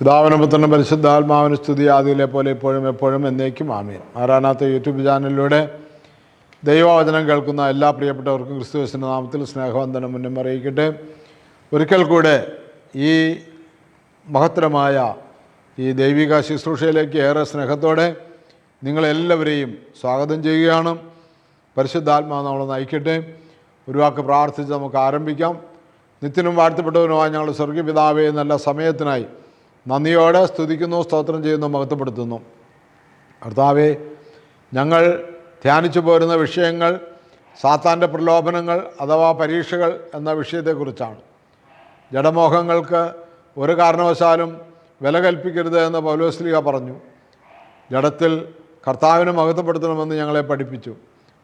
പിതാവിനും പുത്രനും പരിശുദ്ധാത്മാവിന് സ്തുതി ആദിയിലെ പോലെ ഇപ്പോഴും എപ്പോഴും എന്നേക്കും ആമീൻ. ആറാനാത്ത യൂട്യൂബ് ചാനലിലൂടെ ദൈവവചനം കേൾക്കുന്ന എല്ലാ പ്രിയപ്പെട്ടവർക്കും ക്രിസ്തുവിന്റെ നാമത്തിൽ സ്നേഹവന്ദനം മുന്നും അറിയിക്കട്ടെ. ഒരിക്കൽ കൂടെ ഈ മഹത്തരമായ ഈ ദൈവിക ശുശ്രൂഷയിലേക്ക് ഏറെ സ്നേഹത്തോടെ നിങ്ങളെല്ലാവരെയും സ്വാഗതം ചെയ്യുകയാണ്. പരിശുദ്ധാത്മാവ് നമ്മളെ നയിക്കട്ടെ. ഒരു വാക്ക് പ്രാർത്ഥിച്ച് നമുക്ക് ആരംഭിക്കാം. നിത്യനും വാഴ്ത്തപ്പെട്ടവനുമായി ഞങ്ങൾ സ്വർഗീയപിതാവെ നല്ല സമയത്തിനായി നന്ദിയോടെ സ്തുതിക്കുന്നു സ്തോത്രം ചെയ്യുന്നു മഹത്വപ്പെടുത്തുന്നു. കർത്താവെ ഞങ്ങൾ ധ്യാനിച്ചു പോരുന്ന വിഷയങ്ങൾ സാത്താന്റെ പ്രലോഭനങ്ങൾ അഥവാ പരീക്ഷകൾ എന്ന വിഷയത്തെക്കുറിച്ചാണ്. ജഡമോഹങ്ങൾക്ക് ഒരു കാരണവശാലും വില കൽപ്പിക്കരുത് എന്ന് പൗലോസ്ലിക പറഞ്ഞു. ജഡത്തിൽ കർത്താവിനെ മഹത്വപ്പെടുത്തണമെന്ന് ഞങ്ങളെ പഠിപ്പിച്ചു.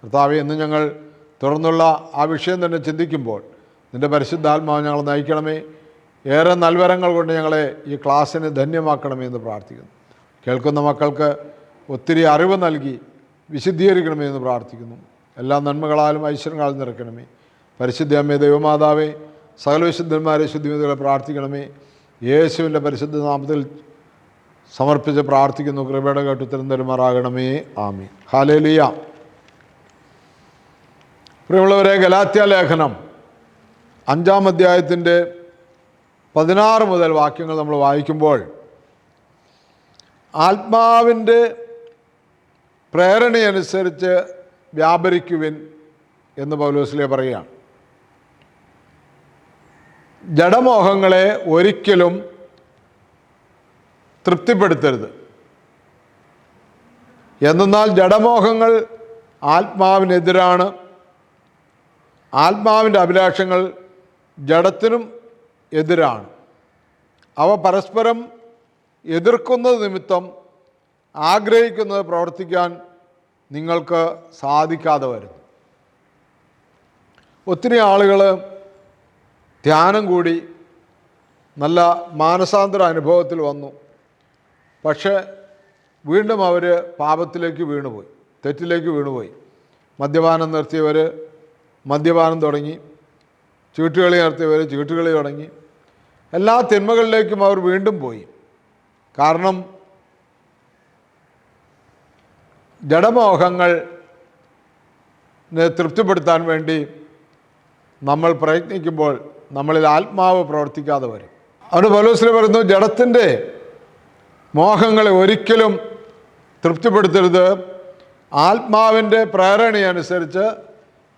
കർത്താവ് ഇന്ന് ഞങ്ങൾ തുടർന്നുള്ള ആ വിഷയം തന്നെ ചിന്തിക്കുമ്പോൾ നിന്റെ പരിശുദ്ധാത്മാവ് ഞങ്ങൾ നയിക്കണമേ. ഏറെ നൽവരങ്ങൾ കൊണ്ട് ഞങ്ങളെ ഈ ക്ലാസ്സിന് ധന്യമാക്കണമെന്ന് പ്രാർത്ഥിക്കുന്നു. കേൾക്കുന്ന മക്കൾക്ക് ഒത്തിരി അറിവ് നൽകി വിശുദ്ധീകരിക്കണമേ എന്ന് പ്രാർത്ഥിക്കുന്നു. എല്ലാ നന്മകളാലും ഐശ്വര്യങ്ങളാലും നിറയ്ക്കണമേ. പരിശുദ്ധ അമ്മേ ദൈവമാതാവേ സകല വിശുദ്ധന്മാരെ ശുദ്ധിമതികളെ പ്രാർത്ഥിക്കണമേ. യേശുവിന്റെ പരിശുദ്ധ നാമത്തിൽ സമർപ്പിച്ച് പ്രാർത്ഥിക്കുന്നു. കൃപയുടെ കേട്ട് ഉത്തരം തരുമാറാകണമേ. ആമി ഹാലേലിയ പ്രിയമുള്ളവരെ ഗലാത്യ ലേഖനം അഞ്ചാം അധ്യായത്തിന്റെ പതിനാറ് മുതൽ വാക്യങ്ങൾ നമ്മൾ വായിക്കുമ്പോൾ ആത്മാവിന്റെ പ്രേരണയനുസരിച്ച് വ്യാപരിക്കുവിൻ എന്ന് പൗലോസിലെ പറയുകയാണ്. ജഡമോഹങ്ങളെ ഒരിക്കലും തൃപ്തിപ്പെടുത്തരുത്. എന്നാൽ ജഡമോഹങ്ങൾ ആത്മാവിനെതിരാണ്. ആത്മാവിന്റെ അഭിലാഷങ്ങൾ ജഡത്തിനും എതിരാണ്. അവ പരസ്പരം എതിർക്കുന്നത് നിമിത്തം ആഗ്രഹിക്കുന്നത് പ്രവർത്തിക്കാൻ നിങ്ങൾക്ക് സാധിക്കാതെ വരുന്നു. ഒത്തിരി ആളുകൾ ധ്യാനം കൂടി നല്ല മാനസാന്തര അനുഭവത്തിൽ വന്നു. പക്ഷേ വീണ്ടും അവർ പാപത്തിലേക്ക് വീണുപോയി തെറ്റിലേക്ക് വീണുപോയി. മദ്യപാനം നിർത്തിയവർ മദ്യപാനം തുടങ്ങി. ചീട്ടുകളി നടത്തിയവർ ചീട്ടുകളി തുടങ്ങി. എല്ലാ തിന്മകളിലേക്കും അവർ വീണ്ടും പോയി. കാരണം ജഡമോഹങ്ങൾ തൃപ്തിപ്പെടുത്താൻ വേണ്ടി നമ്മൾ പ്രയത്നിക്കുമ്പോൾ നമ്മളിൽ ആത്മാവ് പ്രവർത്തിക്കാതെ വരും. അവന് പലോസിൽ പറയുന്നു ജഡത്തിന്റെ മോഹങ്ങളെ ഒരിക്കലും തൃപ്തിപ്പെടുത്തരുത്. ആത്മാവിന്റെ പ്രേരണയനുസരിച്ച്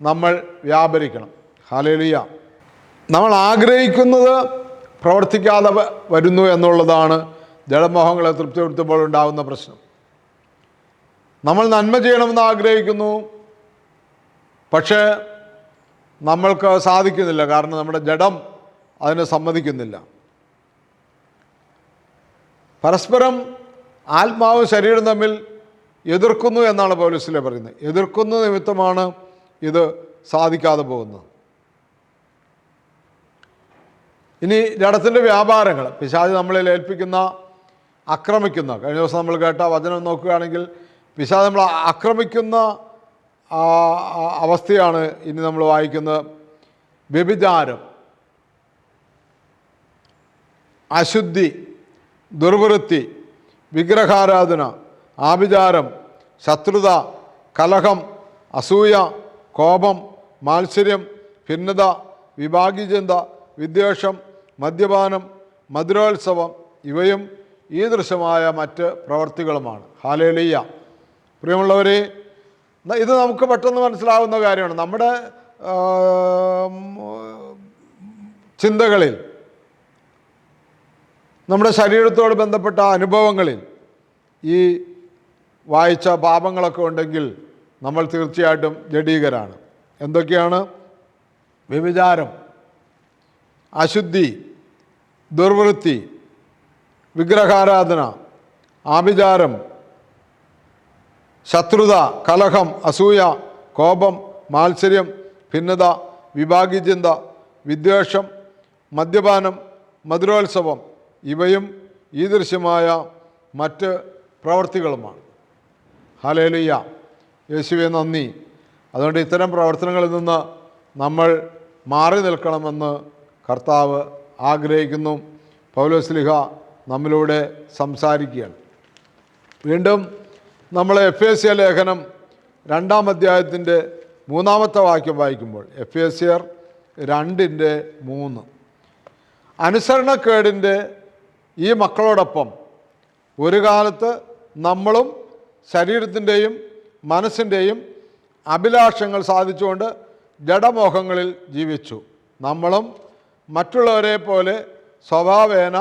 നമ്മൾ വ്യാപരിക്കണം. ഹാലേലിയ നമ്മൾ ആഗ്രഹിക്കുന്നത് പ്രവർത്തിക്കാതെ വരുന്നു എന്നുള്ളതാണ് ജഡമോഹങ്ങളെ തൃപ്തിപ്പെടുത്തുമ്പോൾ ഉണ്ടാകുന്ന പ്രശ്നം. നമ്മൾ നന്മ ചെയ്യണമെന്ന് ആഗ്രഹിക്കുന്നു പക്ഷേ നമ്മൾക്ക് സാധിക്കുന്നില്ല. കാരണം നമ്മുടെ ജഡം അതിനെ സമ്മതിക്കുന്നില്ല. പരസ്പരം ആത്മാവും ശരീരം തമ്മിൽ എതിർക്കുന്നു എന്നാണ് പൗലസിലെ പറയുന്നത്. എതിർക്കുന്ന നിമിത്തമാണ് ഇത് സാധിക്കാതെ പോകുന്നത്. ഇനി ജഡത്തിന്റെ വ്യാപാരങ്ങൾ. പിശാജ് നമ്മളെ ഏൽപ്പിക്കുന്ന ആക്രമിക്കുന്ന കഴിഞ്ഞ ദിവസം നമ്മൾ കേട്ട വചനം നോക്കുകയാണെങ്കിൽ പിശാജ് നമ്മൾ ആക്രമിക്കുന്ന അവസ്ഥയാണ് ഇനി നമ്മൾ വായിക്കുന്നത്. വ്യഭിചാരം അശുദ്ധി ദുർവൃത്തി വിഗ്രഹാരാധന ആഭിചാരം ശത്രുത കലഹം അസൂയ കോപം മാത്സര്യം ഭിന്നത വിഭാഗീചിന്ത വിദ്വേഷം മദ്യപാനം മധുരോത്സവം ഇവയും ഈ ദൃശ്യമായ മറ്റ് പ്രവർത്തികളുമാണ്. ഹാലേലിയ. പ്രിയമുള്ളവരെ ഇത് നമുക്ക് പെട്ടെന്ന് മനസ്സിലാവുന്ന കാര്യമാണ്. നമ്മുടെ ചിന്തകളിൽ നമ്മുടെ ശരീരത്തോട് ബന്ധപ്പെട്ട അനുഭവങ്ങളിൽ ഈ വായിച്ച പാപങ്ങളൊക്കെ ഉണ്ടെങ്കിൽ നമ്മൾ തീർച്ചയായിട്ടും ജഡീകരാണ്. എന്തൊക്കെയാണ്? വ്യഭിചാരം അശുദ്ധി ദുർവൃത്തി വിഗ്രഹാരാധന ആഭിചാരം ശത്രുത കലഹം അസൂയ കോപം മാത്സര്യം ഭിന്നത വിഭാഗീചിന്ത വിദ്വേഷം മദ്യപാനം മധുരോത്സവം ഇവയും ഈ ദൃശ്യമായ മറ്റ് പ്രവർത്തികളുമാണ് ഹലേലുയ്യ യേശുവെ നന്ദി. അതുകൊണ്ട് ഇത്തരം പ്രവർത്തനങ്ങളിൽ നിന്ന് നമ്മൾ മാറി നിൽക്കണമെന്ന് കർത്താവ് ആഗ്രഹിക്കുന്നു. പൗലോസ്ലിഹ നമ്മിലൂടെ സംസാരിക്കുകയാണ്. വീണ്ടും നമ്മൾ എഫ് എസ് സി ലേഖനം രണ്ടാം അധ്യായത്തിന്റെ മൂന്നാമത്തെ വാക്യം വായിക്കുമ്പോൾ എഫ് എസ് സിയർ രണ്ടിന്റെ മൂന്ന്. അനുസരണക്കേടിന്റെ ഈ മക്കളോടൊപ്പം ഒരു കാലത്ത് നമ്മളും ശരീരത്തിന്റെയും മനസ്സിന്റെയും അഭിലാഷങ്ങൾ സാധിച്ചുകൊണ്ട് ജഡമോഹങ്ങളിൽ ജീവിച്ചു. നമ്മളും മറ്റുള്ളവരെ പോലെ സ്വഭാവേന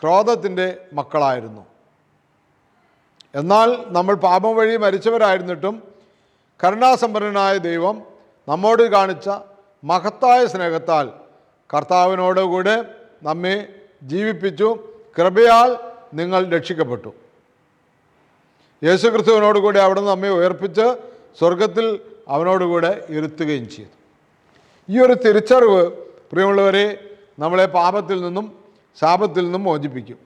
ക്രോധത്തിന്റെ മക്കളായിരുന്നു. എന്നാൽ നമ്മൾ പാപം വഴി മരിച്ചവരായിരുന്നിട്ടും കരുണാസമ്പന്നനായ ദൈവം നമ്മോട് കാണിച്ച മഹത്തായ സ്നേഹത്താൽ കർത്താവിനോടുകൂടെ നമ്മെ ജീവിപ്പിച്ചു കൃപയാൽ നിങ്ങൾ രക്ഷിക്കപ്പെട്ടു. യേശുക്രിസ്തുവിനോടുകൂടി അവിടെ നമ്മെ ഉയർപ്പിച്ച് സ്വർഗത്തിൽ അവനോടുകൂടെ ഇരുത്തുകയും ചെയ്തു. ഈ ഒരു തിരിച്ചറിവ് പ്രിയമുള്ളവരെ നമ്മളെ പാപത്തിൽ നിന്നും ശാപത്തിൽ നിന്നും മോചിപ്പിക്കും.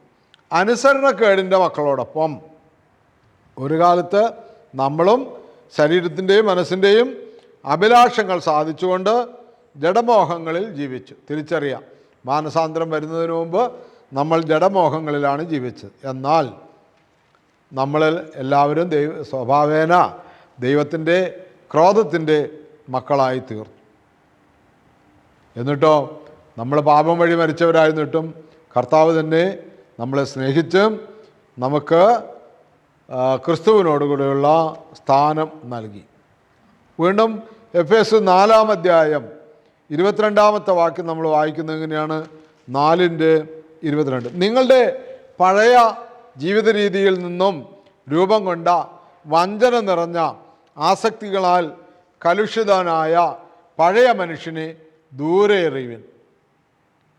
അനുസരണക്കേടിന്റെ മക്കളോടൊപ്പം. ഒരു കാലത്ത് നമ്മളും ശരീരത്തിന്റെയും മനസ്സിന്റെയും അഭിലാഷങ്ങൾ സാധിച്ചുകൊണ്ട് ജഡമോഹങ്ങളിൽ ജീവിച്ചു. തിരിച്ചറിയാം. മാനസാന്തരം വരുന്നതിന് മുമ്പ് നമ്മൾ ജഡമോഹങ്ങളിലാണ് ജീവിച്ചത്. എന്നാൽ നമ്മളിൽ എല്ലാവരും ദൈവ സ്വഭാവേന ദൈവത്തിന്റെ ക്രോധത്തിന്റെ മക്കളായി തീർന്നു എന്നിട്ടോ നമ്മൾ പാപം വഴി മരിച്ചവരായിരുന്നിട്ടും കർത്താവ് തന്നെ നമ്മളെ സ്നേഹിച്ച് നമുക്ക് ക്രിസ്തുവിനോടുകൂടെയുള്ള സ്ഥാനം നൽകി. വീണ്ടും എഫ് എസ് നാലാം അധ്യായം ഇരുപത്തിരണ്ടാമത്തെ വാക്യം നമ്മൾ വായിക്കുന്നത് എങ്ങനെയാണ്? നാലിന്റെ ഇരുപത്തിരണ്ട്. നിങ്ങളുടെ പഴയ ജീവിത രീതിയിൽ നിന്നും രൂപം കൊണ്ട വഞ്ചന നിറഞ്ഞ ആസക്തികളാൽ കലുഷിതനായ പഴയ മനുഷ്യനെ ദൂരെ എറിയുവിൻ.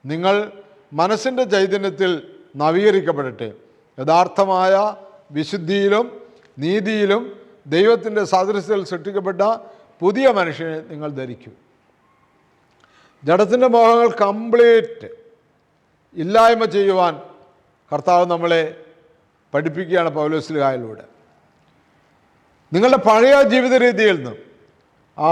നിങ്ങൾ മനസ്സിന്റെ ചൈതന്യത്തിൽ നവീകരിക്കപ്പെടട്ടെ. യഥാർത്ഥമായ വിശുദ്ധിയിലും നീതിയിലും ദൈവത്തിന്റെ സാദൃശ്യത്തിൽ സൃഷ്ടിക്കപ്പെട്ട പുതിയ മനുഷ്യനെ നിങ്ങൾ ധരിക്കും. ജഡത്തിന്റെ മോഹങ്ങൾ കംപ്ലീറ്റ് ഇല്ലായ്മ ചെയ്യുവാൻ കർത്താവ് നമ്മളെ പഠിപ്പിക്കുകയാണ് പൗലോസ്ലിഹായിലൂടെ നിങ്ങളുടെ പഴയ ജീവിത രീതിയിൽ നിന്നും ആ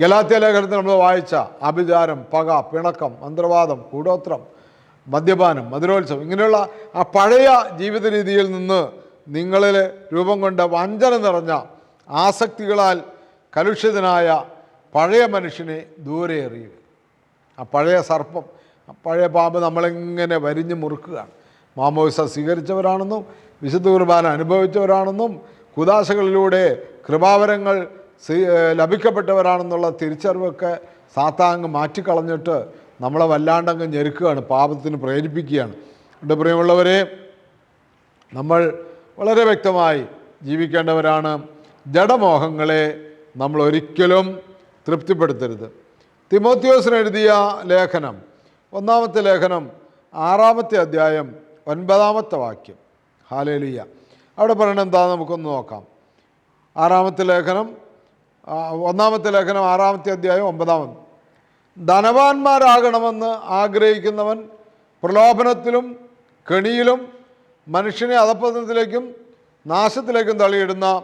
ഗലാത്യ ലേഖനത്തിൽ നമ്മൾ വായിച്ച അഭിചാരം പക പിണക്കം മന്ത്രവാദം കൂടോത്രം മദ്യപാനം മധുരോത്സവം ഇങ്ങനെയുള്ള ആ പഴയ ജീവിത രീതിയിൽ നിന്ന് നിങ്ങളിൽ രൂപം കൊണ്ട വഞ്ചന നിറഞ്ഞ ആസക്തികളാൽ കലുഷിതനായ പഴയ മനുഷ്യനെ ദൂരെ എറിയുക. ആ പഴയ സർപ്പം ആ പഴയ പാമ്പ് നമ്മളെങ്ങനെ വരിഞ്ഞു മുറുക്കുകയാണ്. മാമോയിസ സ്വീകരിച്ചവരാണെന്നും വിശുദ്ധ കുർബാന അനുഭവിച്ചവരാണെന്നും കുദാശകളിലൂടെ കൃപാവരങ്ങൾ ലഭിക്കപ്പെട്ടവരാണെന്നുള്ള തിരിച്ചറിവൊക്കെ സാത്താങ് മാറ്റിക്കളഞ്ഞിട്ട് നമ്മളെ വല്ലാണ്ടങ്ങ് ഞെരുക്കുകയാണ് പാപത്തിന് പ്രേരിപ്പിക്കുകയാണ്. എന്റെ പ്രിയമുള്ളവരെ നമ്മൾ വളരെ വ്യക്തമായി ജീവിക്കേണ്ടവരാണ്. ജഡമോഹങ്ങളെ നമ്മൾ ഒരിക്കലും തൃപ്തിപ്പെടുത്തരുത്. തിമോത്യോസിന് എഴുതിയ ലേഖനം ഒന്നാമത്തെ ലേഖനം ആറാമത്തെ അധ്യായം ഒൻപതാമത്തെ വാക്യം. ഹാലേലിയ. അവിടെ പറയണത് എന്താ നമുക്കൊന്ന് നോക്കാം. ആറാമത്തെ ലേഖനം ഒന്നാമത്തെ ലേഖനം ആറാമത്തെ അധ്യായം ഒമ്പതാമത്. ധനവാന്മാരാകണമെന്ന് ആഗ്രഹിക്കുന്നവൻ പ്രലോഭനത്തിലും കെണിയിലും മനുഷ്യനെ അധപ്പതനത്തിലേക്കും നാശത്തിലേക്കും തള്ളിയിടുന്ന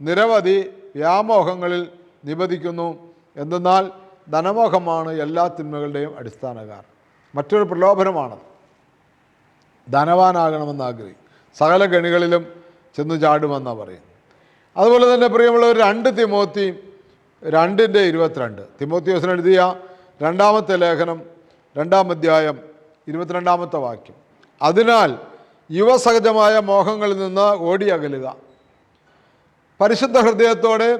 നിരവധി വ്യാമോഹങ്ങളിൽ നിബദിക്കുന്നു എന്തെന്നാൽ ധനമോഹമാണ് എല്ലാ തിന്മകളുടെയും അടിസ്ഥാനകാർ. മറ്റൊരു പ്രലോഭനമാണത്. ധനവാനാകണമെന്ന് ആഗ്രഹിക്കും സകല ഗണികളിലും ചെന്ന് ചാടുമെന്നാണ് പറയുന്നത്. അതുപോലെ തന്നെ പ്രിയമുള്ളവർ രണ്ട് തിമോത്തി രണ്ടിന്റെ ഇരുപത്തിരണ്ട്. തിമോത്തിയോസിന് എഴുതിയ രണ്ടാമത്തെ ലേഖനം രണ്ടാം അധ്യായം ഇരുപത്തിരണ്ടാമത്തെ വാക്യം. അതിനാൽ യുവസഹജമായ മോഹങ്ങളിൽ നിന്ന് ഓടിയകലുക പരിശുദ്ധ ഹൃദയത്തോടെ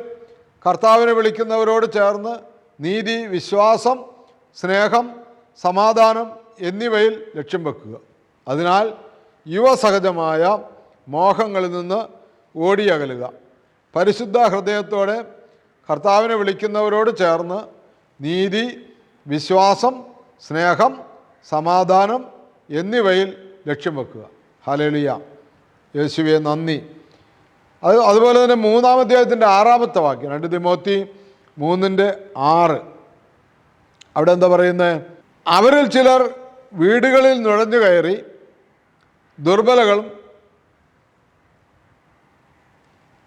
കർത്താവിനെ വിളിക്കുന്നവരോട് ചേർന്ന് നീതി വിശ്വാസം സ്നേഹം സമാധാനം എന്നിവയിൽ ലക്ഷ്യം വെക്കുക. അതിനാൽ യുവസഹജമായ മോഹങ്ങളിൽ നിന്ന് ഓടിയകലുക പരിശുദ്ധ ഹൃദയത്തോടെ കർത്താവിനെ വിളിക്കുന്നവരോട് ചേർന്ന് നീതി വിശ്വാസം സ്നേഹം സമാധാനം എന്നിവയിൽ ലക്ഷ്യം വെക്കുക. ഹലലിയ യേശുവെ നന്ദി. അത് അതുപോലെ തന്നെ മൂന്നാം അധ്യായത്തിന്റെ ആറാമത്തെ വാക്യം രണ്ട് തിമോത്തി മൂന്നിന്റെ ആറ്. അവിടെ എന്താ പറയുന്നത് അവരിൽ ചിലർ വീടുകളിൽ നുഴഞ്ഞു കയറി ദുർബലകളും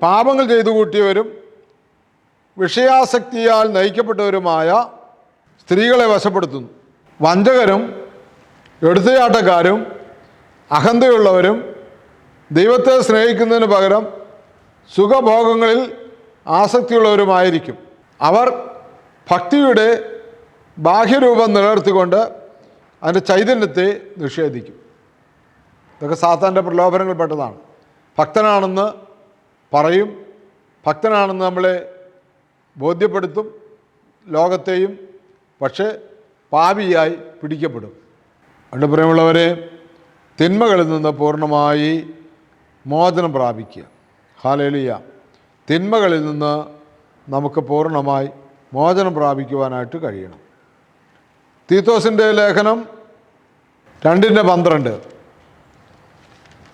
പാപങ്ങൾ ചെയ്തു കൂട്ടിയവരും വിഷയാസക്തിയാൽ നയിക്കപ്പെട്ടവരുമായ സ്ത്രീകളെ വശപ്പെടുത്തുന്നു. വഞ്ചകരും എടുത്തുചാട്ടക്കാരും അഹന്തയുള്ളവരും ദൈവത്തെ സ്നേഹിക്കുന്നതിന് പകരം സുഖഭോഗങ്ങളിൽ ആസക്തിയുള്ളവരുമായിരിക്കും. അവർ ഭക്തിയുടെ ബാഹ്യരൂപം നിലനിർത്തിക്കൊണ്ട് അതിന്റെ ചൈതന്യത്തെ നിഷേധിക്കും. ഇതൊക്കെ സാത്താന്റെ പ്രലോഭനങ്ങൾ പെട്ടതാണ്. ഭക്തനാണെന്ന് പറയും ഭക്തനാണെന്ന് നമ്മളെ ബോധ്യപ്പെടുത്തും ലോകത്തെയും പക്ഷേ പാപിയായി പിടിക്കപ്പെടും. അതുകൊണ്ട് പ്രിയമുള്ളവരെ തിന്മകളിൽ നിന്ന് പൂർണമായി മോചനം പ്രാപിക്കുക. ഹാലേലിയ തിന്മകളിൽ നിന്ന് നമുക്ക് പൂർണമായി മോചനം പ്രാപിക്കുവാനായിട്ട് കഴിയണം. തീത്തോസിന്റെ ലേഖനം രണ്ടിന്റെ പന്ത്രണ്ട്.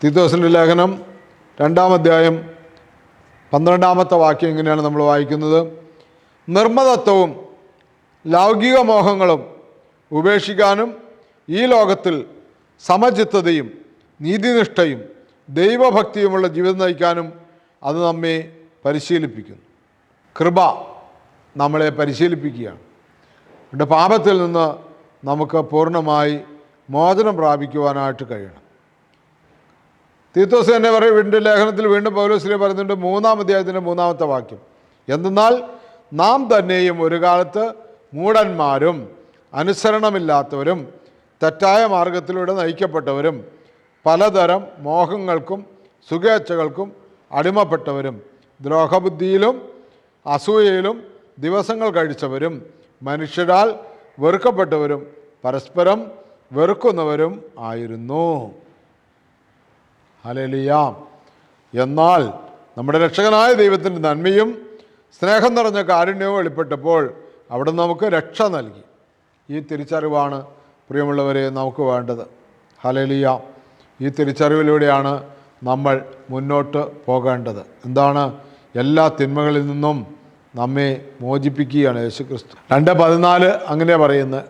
തീത്തോസിന്റെ ലേഖനം രണ്ടാം അധ്യായം പന്ത്രണ്ടാമത്തെ വാക്യം ഇങ്ങനെയാണ് നമ്മൾ വായിക്കുന്നത്. നിർമ്മതത്വവും ലൗകിക മോഹങ്ങളും ഉപേക്ഷിക്കാനും ഈ ലോകത്തിൽ സമചിത്തതയും നീതിനിഷ്ഠയും ദൈവഭക്തിയുമുള്ള ജീവിതം നയിക്കാനും അത് നമ്മെ പരിശീലിപ്പിക്കുന്നു. കൃപ നമ്മളെ പരിശീലിപ്പിക്കുകയാണ്. അതുകൊണ്ട് പാപത്തിൽ നിന്ന് നമുക്ക് പൂർണമായി മോചനം പ്രാപിക്കുവാനായിട്ട് കഴിയണം. തീത്തോസ് തന്നെ പറയും വീണ്ടും ലേഖനത്തിൽ വീണ്ടും പൗലോസിലെ പറയുന്നുണ്ട് മൂന്നാം അധ്യായത്തിന്റെ മൂന്നാമത്തെ വാക്യം. എന്തെന്നാൽ നാം തന്നെയും ഒരു കാലത്ത് മൂടന്മാരും അനുസരണമില്ലാത്തവരും തെറ്റായ മാർഗത്തിലൂടെ നയിക്കപ്പെട്ടവരും പലതരം മോഹങ്ങൾക്കും സുഖേച്ഛകൾക്കും അടിമപ്പെട്ടവരും ദ്രോഹബുദ്ധിയിലും അസൂയയിലും ദിവസങ്ങൾ കഴിച്ചവരും മനുഷ്യരാൽ വെറുക്കപ്പെട്ടവരും പരസ്പരം വെറുക്കുന്നവരും ആയിരുന്നു. ഹലലിയാം എന്നാൽ നമ്മുടെ രക്ഷകനായ ദൈവത്തിന്റെ നന്മയും സ്നേഹം നിറഞ്ഞ കാരുണ്യവും വെളിപ്പെട്ടപ്പോൾ അവിടെ നമുക്ക് രക്ഷ നൽകി. ഈ തിരിച്ചറിവാണ് പ്രിയമുള്ളവരെ നമുക്ക് വേണ്ടത്. ഹലലിയ ഈ തിരിച്ചറിവിലൂടെയാണ് നമ്മൾ മുന്നോട്ട് പോകേണ്ടത്. എന്താണ്? എല്ലാ തിന്മകളിൽ നിന്നും നമ്മെ മോചിപ്പിക്കുകയാണ് യേശു ക്രിസ്തു രണ്ട് പതിനാല് അങ്ങനെ പറയുന്നത്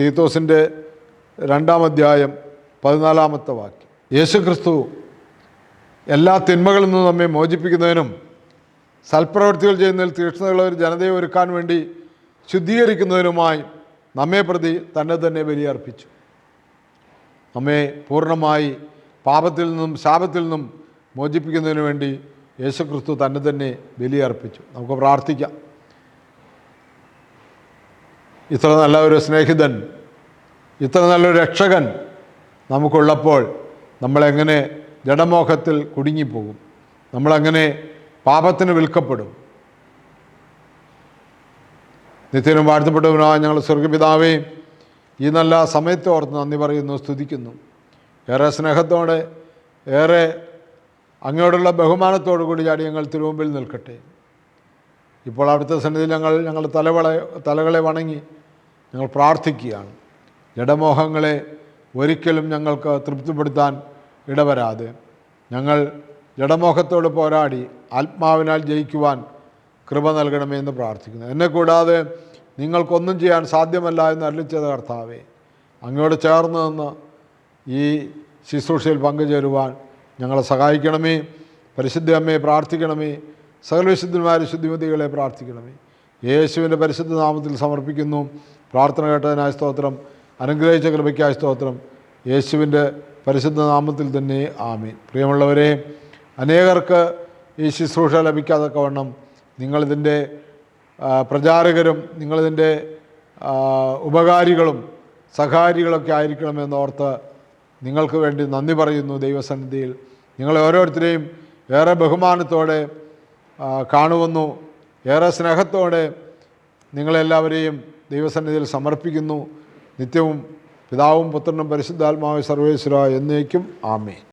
തീത്തോസിന്റെ രണ്ടാം അധ്യായം പതിനാലാമത്തെ വാക്യം. യേശുക്രിസ്തു എല്ലാ തിന്മകളിൽ നിന്നും നമ്മെ മോചിപ്പിക്കുന്നതിനും സൽപ്രവൃത്തികൾ ചെയ്യുന്നതിൽ തീക്ഷ്ണതയുള്ള ഒരു ജനതയെ ഒരുക്കാൻ വേണ്ടി ശുദ്ധീകരിക്കുന്നതിനുമായി നമ്മെ പ്രതി തന്നെ തന്നെ ബലിയർപ്പിച്ചു. നമ്മെ പൂർണമായി പാപത്തിൽ നിന്നും ശാപത്തിൽ നിന്നും മോചിപ്പിക്കുന്നതിന് വേണ്ടി യേശുക്രിസ്തു തന്നെ തന്നെ ബലിയർപ്പിച്ചു. നമുക്ക് പ്രാർത്ഥിക്കാം. ഇത്ര നല്ല ഒരു സ്നേഹിതൻ ഇത്ര നല്ലൊരു രക്ഷകൻ നമുക്കുള്ളപ്പോൾ നമ്മളെങ്ങനെ ജഡമോഹത്തിൽ കുടുങ്ങിപ്പോകും. നമ്മളങ്ങനെ പാപത്തിന് വിൽക്കപ്പെടും. നിത്യനും വാഴ്ത്തപ്പെട്ടവനായ ഞങ്ങൾ സ്വർഗപിതാവേ ഈ നല്ല സമയത്തെ ഓർത്ത് നന്ദി പറയുന്നു സ്തുതിക്കുന്നു. ഏറെ സ്നേഹത്തോടെ ഏറെ അങ്ങയോടുള്ള ബഹുമാനത്തോടു കൂടി ചാടി ഞങ്ങൾ തിരുമുമ്പിൽ നിൽക്കട്ടെ. ഇപ്പോൾ അവിടുത്തെ സന്നിധിയിൽ ഞങ്ങൾ ഞങ്ങളുടെ തലവളെ തലകളെ വണങ്ങി ഞങ്ങൾ പ്രാർത്ഥിക്കുകയാണ്. ജഡമോഹങ്ങളെ ഒരിക്കലും ഞങ്ങൾക്ക് തൃപ്തിപ്പെടുത്താൻ ഇടവരാതെ. ഞങ്ങൾ ജഡമോഹത്തോട് പോരാടി ആത്മാവിനാൽ ജയിക്കുവാൻ കൃപ നൽകണമേ എന്ന് പ്രാർത്ഥിക്കുന്നു. എന്നെ കൂടാതെ നിങ്ങൾക്കൊന്നും ചെയ്യാൻ സാധ്യമല്ല എന്ന് അരളിച്ചത് കർത്താവേ അങ്ങയോട് ചേർന്ന് നിന്ന് ഈ ശുശ്രൂഷയിൽ പങ്കുചേരുവാൻ ഞങ്ങളെ സഹായിക്കണമേ. പരിശുദ്ധ അമ്മയെ പ്രാർത്ഥിക്കണമേ. സകലവിശുദ്ധന്മാരെ ശുദ്ധിമതികളെ പ്രാർത്ഥിക്കണമേ. യേശുവിന്റെ പരിശുദ്ധ നാമത്തിൽ സമർപ്പിക്കുന്നു. പ്രാർത്ഥന കേട്ടതിനായ സ്തോത്രം. അനുഗ്രഹിച്ച കൃപയ്ക്കായ സ്തോത്രം. യേശുവിന്റെ പരിശുദ്ധ നാമത്തിൽ തന്നെ ആമീൻ. പ്രിയമുള്ളവരെ അനേകർക്ക് ഈ ശുശ്രൂഷ ലഭിക്കാതൊക്കെ വണ്ണം നിങ്ങളിതിന്റെ പ്രചാരകരും നിങ്ങളിതിന്റെ ഉപകാരികളും സഹാരികളൊക്കെ ആയിരിക്കണമെന്നോർത്ത് നിങ്ങൾക്ക് വേണ്ടി നന്ദി പറയുന്നു ദൈവസന്നിധിയിൽ. നിങ്ങളെ ഓരോരുത്തരെയും ഏറെ ബഹുമാനത്തോടെ കാണുവന്നു ഏറെ സ്നേഹത്തോടെ നിങ്ങളെല്ലാവരെയും ദൈവസന്നിധിയിൽ സമർപ്പിക്കുന്നു. നിത്യവും പിതാവും പുത്രനും പരിശുദ്ധാത്മാവ് സർവേശ്വര എന്നേക്കും ആമേ